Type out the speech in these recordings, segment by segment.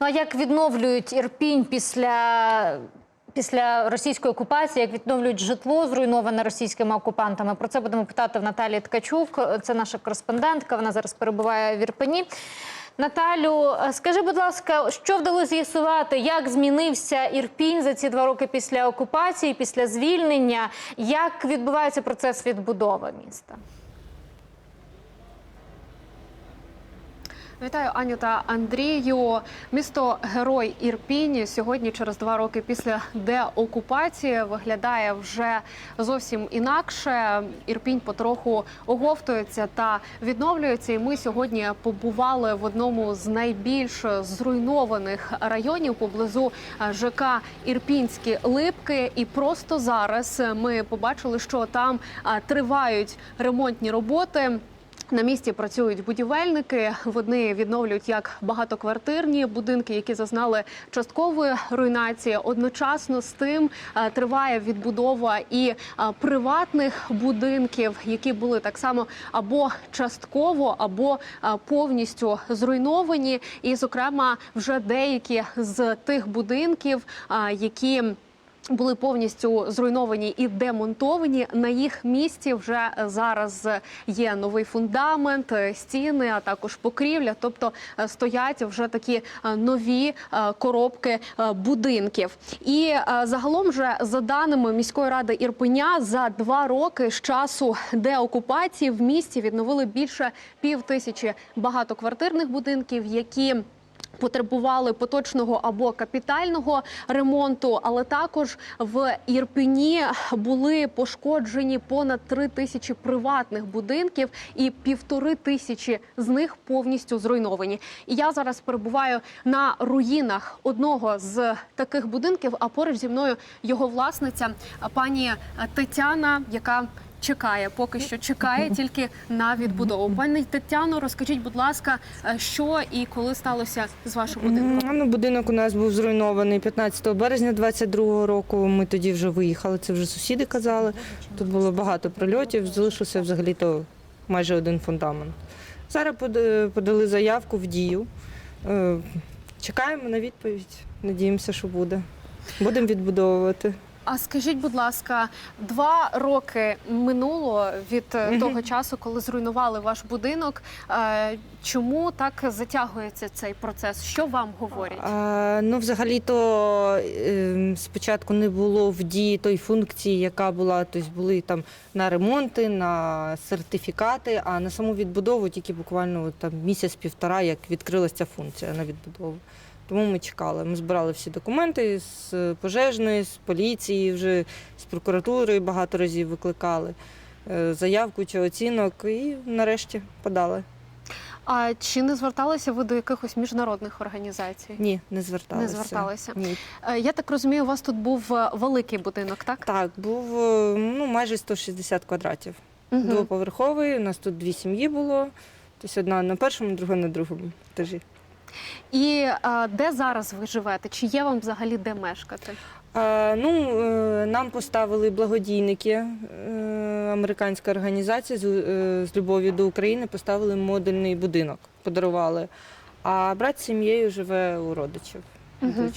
Ну а як відновлюють Ірпінь після, після російської окупації, як відновлюють житло, зруйноване російськими окупантами? Про це будемо питати в Наталії Ткачук. Це наша кореспондентка. Вона зараз перебуває в Ірпені. Наталю, скажи, будь ласка, що вдалося з'ясувати, як змінився Ірпінь за ці два роки після окупації, після звільнення? Як відбувається процес відбудови міста? Вітаю Аню та Андрію. Місто Герой Ірпінь сьогодні, через два роки після деокупації, виглядає вже зовсім інакше. Ірпінь потроху оговтується та відновлюється. І ми сьогодні побували в одному з найбільш зруйнованих районів поблизу ЖК Ірпінські Липки. І просто зараз ми побачили, що там тривають ремонтні роботи. На місці працюють будівельники. Вони відновлюють як багатоквартирні будинки, які зазнали часткової руйнації. Одночасно з тим е, триває відбудова і е, приватних будинків, які були так само або частково, або е, повністю зруйновані. І, зокрема, вже деякі з тих будинків, які були повністю зруйновані і демонтовані. На їх місці вже зараз є новий фундамент, е, стіни, а також покрівля. Тобто е, стоять вже такі е, нові коробки будинків. І загалом, вже за даними міської ради Ірпеня, за два роки з часу деокупації в місті відновили більше пів тисячі багатоквартирних будинків, які Потребували поточного або капітального ремонту, але також в Ірпені були пошкоджені понад три тисячі приватних будинків, і півтори тисячі з них повністю зруйновані. І я зараз перебуваю на руїнах одного з таких будинків. А поруч зі мною його власниця пані Тетяна, яка Чекає, поки що чекає тільки на відбудову. Пані Тетяно, розкажіть, будь ласка, е, що і коли сталося з вашим будинком? Ну, будинок у нас був зруйнований 15 березня 22-го року. Ми тоді вже виїхали. Це вже сусіди казали. Тут було багато прильотів. Залишився взагалі то майже один фундамент. Зараз подали заявку в дію. Е, Чекаємо на відповідь. Надіємося, що буде. Будемо відбудовувати. А скажіть, будь ласка, два роки минуло від е, того часу, коли зруйнували ваш будинок. Е, Чому так затягується цей процес? Що вам говорять? А, ну, взагалі-то е, спочатку не було в дії той функції, яка була, тобто були там на ремонти, на сертифікати, а на саму відбудову тільки буквально там місяць-півтора, як відкрилася ця функція на відбудову. Тому ми чекали. Ми збирали всі документи з пожежної, з поліції, вже з прокуратури багато разів викликали е, заявку чи оцінок, і нарешті подали. А чи не зверталися ви до якихось міжнародних організацій? Ні, не зверталися. Не зверталися. Ні. Е, Я так розумію, у вас тут був е, великий будинок, так? Так, був е, ну, майже 160 квадратів. Мгм. Двоповерховий. У нас тут дві сім'ї було. Тобто одна на першому, друга на другому етажі. І е, де зараз ви живете? Чи є вам взагалі де мешкати? А, ну, е, нам поставили благодійники, е, американська організація з, е, з любов'ю до України, поставили модульний будинок, подарували. А брат з сім'єю живе у родичів. Мгм.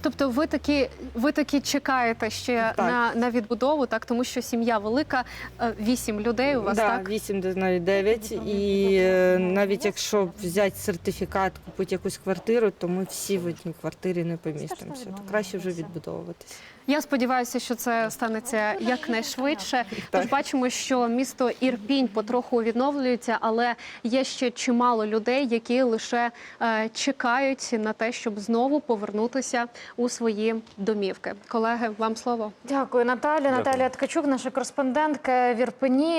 Тобто ви такі, ви такі чекаєте ще Так. на, на відбудову, так тому що сім'я велика, е, вісім людей у вас, да, так? 8 до навіть 9. І е, навіть якщо взяти сертифікат, купити якусь квартиру, то ми всі в одній квартирі не помістимося. То краще вже відбудовуватися. Я сподіваюся, що це станеться якнайшвидше. Тож бачимо, що місто Ірпінь потроху відновлюється, але є ще чимало людей, які лише е, чекають на те, щоб знову повернутися у свої домівки. Колеги, вам слово. Дякую, Наталя. Наталія Ткачук, наша кореспондентка в Ірпені.